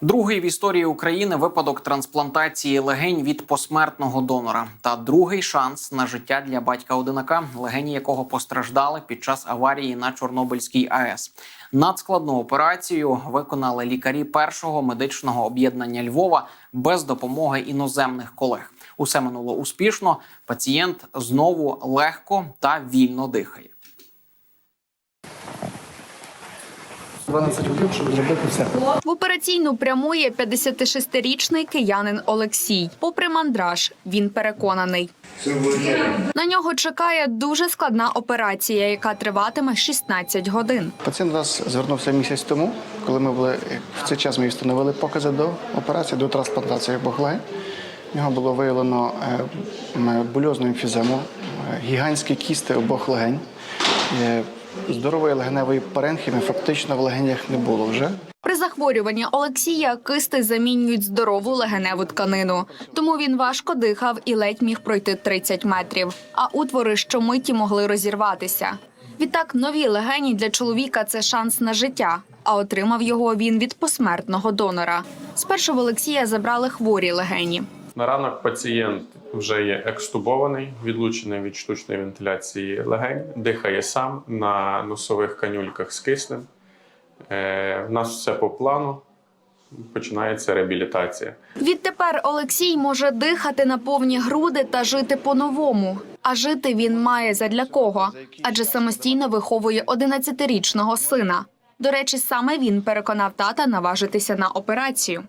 Другий в історії України випадок трансплантації легень від посмертного донора та другий шанс на життя для батька одинака, легені якого постраждали під час аварії на Чорнобильській АЕС. Надскладну операцію виконали лікарі першого медичного об'єднання Львова без допомоги іноземних колег. Усе минуло успішно. Пацієнт знову легко та вільно дихає. 12 годин, щоб зробити все. В операційну прямує 56-річний киянин Олексій. Попри мандраж, він переконаний. На нього чекає дуже складна операція, яка триватиме 16 годин. Пацієнт до нас звернувся місяць тому, коли ми були в цей час. Ми встановили покази до операції, до трансплантації легень. Нього було виявлено е, бульозну емфізему, е, гігантські кісти обох легень. Здорової легеневої паренхіми фактично в легенях не було вже. При захворюванні Олексія кисти замінюють здорову легеневу тканину. Тому він важко дихав і ледь міг пройти 30 метрів. А утвори щомиті могли розірватися. Відтак, нові легені для чоловіка це шанс на життя. А отримав його він від посмертного донора. Спершу в Олексія забрали хворі легені. На ранок пацієнт вже є екстубований, відлучений від штучної вентиляції легень, дихає сам на носових канюльках з киснем. Е, У нас все по плану. Починається реабілітація. Відтепер Олексій може дихати на повні груди та жити по-новому. А жити він має задля кого? Адже самостійно виховує 11-річного сина. До речі, саме він переконав тата наважитися на операцію.